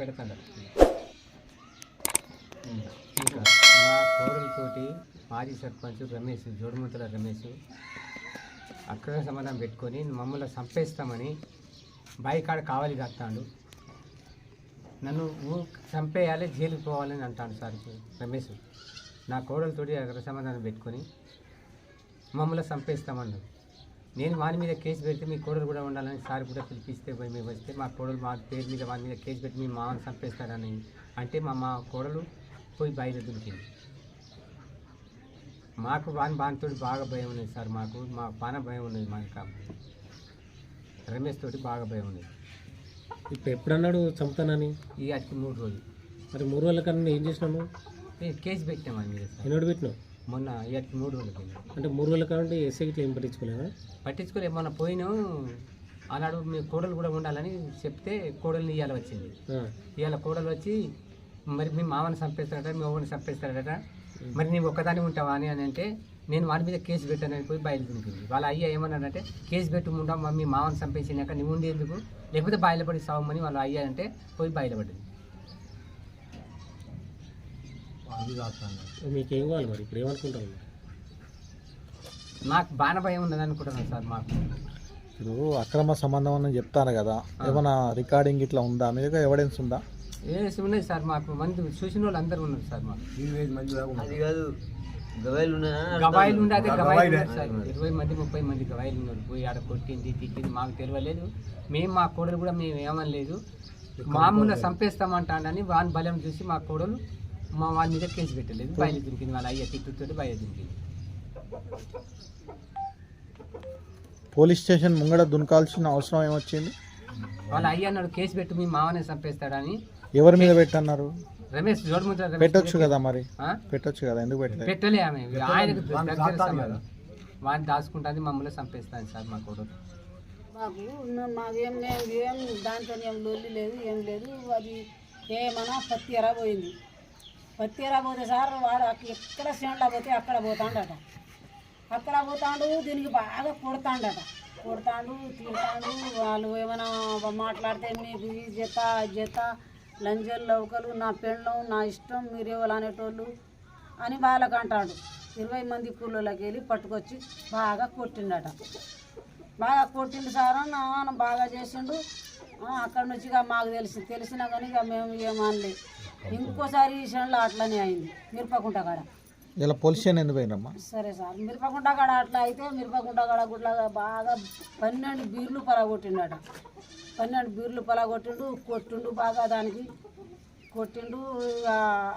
పెడతాను. ఇంకా మా కోడలతోటి మాజీ సర్పంచ్ రమేష్ జోడుమంతుల రమేష్ అక్కడ సమాధానం పెట్టుకొని మమ్మల్ని చంపేస్తామని బాయికాడ కావాలి కట్టాడు నన్ను చంపేయాలి జైలుకి పోవాలని అంటాడు సార్ రమేష్. నా కోడలతోటి అక్కడ సమాధానం పెట్టుకొని మమ్మల్ని చంపేస్తామన్నాడు. నేను వాని మీద కేసు పెడితే మీ కోడలు కూడా ఉండాలని సార్ కూడా పిలిపిస్తే పోయి మేము వస్తే మా కోడలు మా పేరు మీద వాని మీద కేసు పెట్టి మీ మామని చంపేస్తారని. అంటే మా మా కోడలు పోయి బయట దొరికింది మాకు వాని బానితోటి బాగా భయం ఉన్నది సార్ మాకు మా పాన భయం ఉన్నది మాకు రమేష్ తోటి బాగా భయం ఉన్నది. ఇప్పుడు ఎప్పుడన్నాడు చంపుతానని? ఈ అటుకి మూడు రోజులు. మరి మూడు రోజుల కన్నా ఏం చేసినాము? కేసు పెట్టాం వాని మీద ఎన్నోడు పెట్టినావు? మొన్న అటుకి మూడు రోజులకి అంటే మూడు రోజుల కావాలంటే ఎస్ఐ ఇట్లా ఏం పట్టించుకోలేదా? పట్టించుకోలే మొన్న పోయినాం ఆనాడు మీ కోడలు కూడా ఉండాలని చెప్తే కోడల్ని ఇవాళ వచ్చింది. ఇవాళ కోడలు వచ్చి మరి మీ మామని చంపేస్తాడట మీ ఓవని చంపేస్తాడట మరి నీవు ఒక్కదాని ఉంటావా అని అని అంటే నేను వాడి మీద కేసు పెట్టానని పోయి బయలుదేరింది. వాళ్ళ అయ్య ఏమన్నాడంటే కేసు పెట్టు ముండా మీ మామని చంపేసినాక నువ్వు ఉండేందుకు లేకపోతే బయలుపడి సావమని వాళ్ళు అయ్యా అంటే పోయి బయలుపడింది. మీకు ఏం కావాలి మరి? ఇప్పుడు ఏమనుకుంటారు నాకు బాణ భయం ఉన్నది అనుకుంటున్నాను సార్ మాకు. ఇప్పుడు అక్రమ సంబంధం అని చెప్తాను కదా ఏమైనా రికార్డింగ్ ఇట్లా ఉందా? మీ దగ్గర ఎవిడెన్స్ ఉందా? ఏసి ఉన్నది సార్ మాకు. మంది చూసిన వాళ్ళు అందరూ ఉన్నారు సార్ మాకు. అది కాదు గవాయిలు ఉన్నాయా గవాయిలు ఉండే అదే గవాయిలు ఉన్నారు సార్. ఇరవై మంది ముప్పై మంది గవాయిలు ఉన్నారు. పోయి ఆడ కొట్టింది తిట్టింది మాకు తెలియలేదు మేము మా కోడలు కూడా మేము ఏమనలేదు. మామూలుగా చంపేస్తామంటాడని వాని బలం చూసి మా కోడలు మా వాళ్ళ మీద కేసు పెట్టలేదు. బయలు దొరికింది వాళ్ళ అయ్య తిట్టుతో బయలు దొరికింది పోలీస్ స్టేషన్ ముంగడ దునకాల్సిన అవసరం ఏమొచ్చింది? వాళ్ళ అయ్య అన్నాడు కేసు పెట్టి మీ మామనే చంపేస్తాడని. ఎవరి మీద పెట్టన్నారు? రమేష్ జోడుముద్ర రమేష్ పెట్టొచ్చు కదా మరి. ఆ? పెట్టొచ్చు కదా ఎందుకు పెట్టలేదు? పెట్టలే ఆమె. ఆయనకు దగ్గర సంబంధం. వాడిని దాచుకుంటుంది మమ్మల్ని చంపేస్తాను సార్ మా కోడలు మాకు ఉన్న- మాకేం మేము ఏం దాంతో ఏం లొల్లి లేదు ఏం లేదు. అది ఏమన్నా పత్తి ఎరా పోయింది పత్తి పోతే సార్ వాడు అక్క- ఎక్కడ చేనులో పోతే అక్కడ పోతాడట. అక్కడ పోతాడు దీనికి బాగా కొడతాడట. కొడతాడు తింటాడు వాళ్ళు ఏమైనా మాట్లాడితే మీకు ఈ జత జత లంజలు లౌకలు నా పెళ్ళం నా ఇష్టం మీరేవాళ్ళు అనేటోళ్ళు అని వాళ్ళకు అంటాడు. ఇరవై మంది కూలోళ్ళకి వెళ్ళి పట్టుకొచ్చి బాగా కొట్టిండట. బాగా కొట్టిండు సార్ నాన్న బాగా చేసిండు. అక్కడి అక్కడ నుంచి ఇక మాకు తెలిసి తెలిసినా కానీ ఇక మేము ఏమనలేదు ఇంకోసారి ఈ విషయంలో అట్లనే అయింది. మిరపకుంట కాడ. ఇలా పోలీస్ స్టేషన్ ఎందుకు పోయినమ్మా? సరే సార్ మిరపకుంట కాడ అట్లా అయితే మిరపకుంట కాడ గుడ్ల బాగా పన్నెండు బీర్లు పలగొట్టిండట. పన్నెండు బీర్లు పలగొట్టిండు కొట్టిండు బాగా దానికి. కొట్టిండు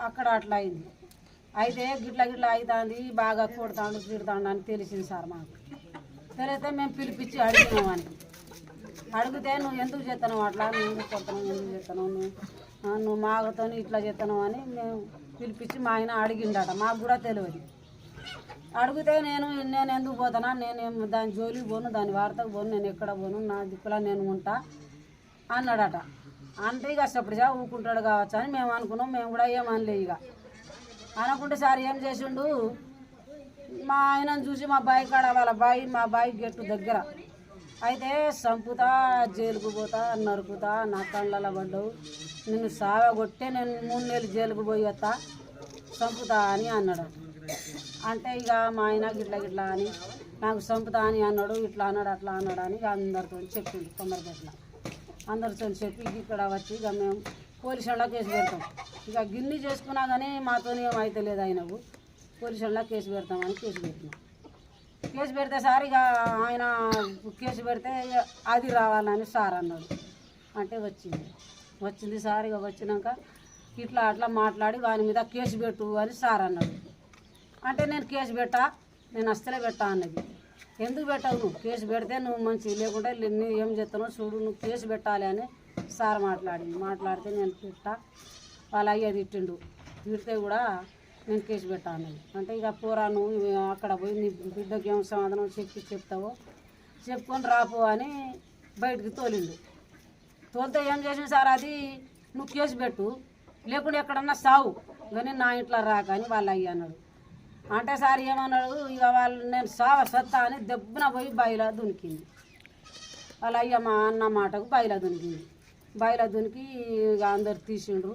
అక్కడ అట్లా అయింది. అయితే గిట్ల గిట్ల అవుతుంది బాగా కొడతాడు తిడతాడు అని తెలిసింది సార్ మాకు. తెలిస్తే మేము పిలిపించి అడిగినాం వానికి అడిగితే నువ్వు ఎందుకు చేస్తాను అట్లా? నువ్వు ఎందుకు కొడతావు ఎందుకు చేస్తాను నువ్వు నువ్వు మాగతో ఇట్లా చేస్తాను అని మేము పిలిపించి మా ఆయన అడిగిండట. మాకు కూడా తెలియదు అడిగితే నేను నేను ఎందుకు పోతానా? నేను దాని జోలికి పోను దాని వార్తకు పోను నేను ఎక్కడ పోను నా దిక్కులా నేను ఉంటా అన్నాడట. అంటే ఇక అప్పుడు ఊకుంటాడు కావచ్చు అని మేము అనుకున్నాం. మేము కూడా ఏమనలే ఇక. అనుకుంటే సార్ ఏం చేసిండు? మా ఆయనను చూసి మా బాయి కాడ వాళ్ళ బాయి మా బాయి గెట్టు దగ్గర అయితే సంపుతా జైలుకు పోతా నరుకుతా నా కళ్ళలో పడ్డవు. నిన్ను సావ కొట్టే నేను మూడు నెలలు జైలుకు పోయి వస్తా. సంపుతా అని అన్నాడు. అంటే ఇక మా ఆయన గిట్ల గిట్లా అని నాకు చంపుతా అని అన్నాడు ఇట్లా అన్నాడు అట్లా అన్నాడు అని ఇక అందరితో చెప్పింది తొందరగట్ల అందరితో చెప్పి ఇక్కడ వచ్చి ఇక మేము పోలీసు వాళ్ళ కేసు పెడతాం. ఇక గిన్ని చేసుకున్నా కానీ మాతో ఏమైతే లేదు ఆయనకు. పోలీసు వాళ్ళ కేసు పెడతామని కేసు పెట్టినాం. కేసు పెడితే సార్ ఇక ఆయన కేసు పెడితే అది రావాలని సార్ అన్నాడు అంటే వచ్చింది. వచ్చింది సార్ ఇక వచ్చినాక ఇట్లా అట్లా మాట్లాడి వాని మీద కేసు పెట్టు అని సార్ అన్నాడు. అంటే నేను కేసు పెట్టా నేను అస్తలే పెట్టా అన్నది. ఎందుకు పెట్టావు నువ్వు? కేసు పెడితే నువ్వు మంచి లేకుంటే లే- నువ్వు ఏం చెప్తున్నావు చూడు నువ్వు కేసు పెట్టాలి అని సార్ మాట్లాడింది మాట్లాడితే నేను పెట్టా వాళ్ళ అయ్యే తిట్టిండు. తిడితే కూడా నేను కేసు పెట్టాను. అంటే ఇక పోరా నువ్వు అక్కడ పోయి నీ బిడ్డకి ఏం సమాధానం చెప్పి చెప్తావో చెప్పుకొని రాపో అని బయటికి తోలిండు తోలితే ఏం చేసిన సార్ అది? నువ్వు కేసు పెట్టు లేకుంటే ఎక్కడన్నా సావు. కానీ నా ఇంట్లో రాక అని వాళ్ళు అయ్యి అన్నాడు. అంటే సార్ ఏమన్నాడు? ఇక వాళ్ళు నేను సావ సత్తా అని దెబ్బన పోయి బయలా దునికింది. వాళ్ళ అయ్య మా అన్న మాటకు బయలా దునికింది. బయలా దునికి ఇక అందరు తీసిండ్రు.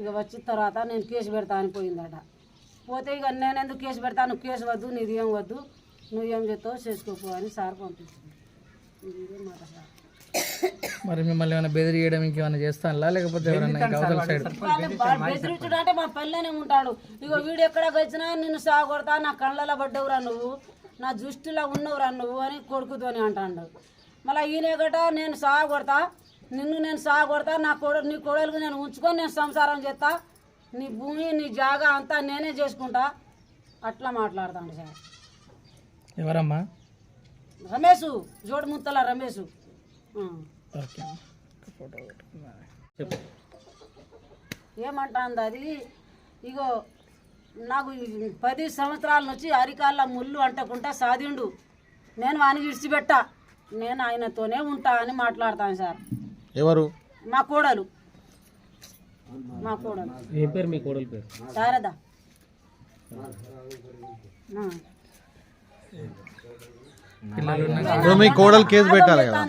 ఇక వచ్చిన తర్వాత నేను కేసు పెడతా అని పోయిందట. పోతే ఇక నేను ఎందుకు కేసు పెడతాను కేసు వద్దు నీది ఏం వద్దు. నువ్వేం చెప్తావు చేసుకోపో అని సార్ పంపించింది. ఇదే మాట సార్. మరి మిమ్మల్ని ఏమైనా బెదిరియడం ఇంకేమైనా చేస్తానులా? లేకపోతే ఎవరైనా ఇంకా అవతల సైడ్ బెదిరించుడు అంటే మా పల్లెనే ఉంటాడు. ఇగో వీడు ఎక్కడికి వచ్చినా నిన్ను సాగొడతా నా కళ్ళలో పడ్డవురా నువ్వు నా దృష్టిలో ఉన్నవురా నువ్వు అని కొడుకుతోని అంటాడు. మళ్ళీ ఈయన గట నేను సాగొడతా నిన్ను నేను సాగొడతా నా కొడ నీ కొడలకు నేను ఉంచుకొని నేను సంసారం చేస్తా నీ భూమి నీ జాగా అంతా నేనే చేసుకుంటా. అట్లా మాట్లాడతాడు సార్. ఎవరమ్మా? రమేష్ జోడుముత్తల రమేష్ ఆ. ఓకే చెప్పు. ఏమంటాంది అది? ఇగో నాకు పది సంవత్సరాల నుంచి అరికాళ్ళ ముళ్ళు అంటకుండా సాధిండు. నేను వానికి విడిచిపెట్టా. నేను ఆయనతోనే ఉంటా అని మాట్లాడతాను సార్. ఎవరు? మా కోడలు. మా కోడలు. ఏం పేరు మీ కోడలి పేరు? శారద. ఇప్పుడు మీ కోడలు కేసు పెట్టాలి కదా?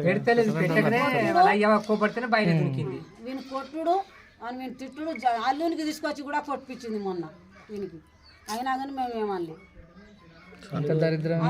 పెడతలేదు పెట్టకనే వాళ్ళ కోపడితేనే బయట వీని కొట్టుడు అని వీని తిట్టుడు అల్లునికి తీసుకొచ్చి కూడా కొట్టిపించింది మొన్న వీనికి అయినా కానీ మేము ఏమనలేదు. అంత దరిద్రం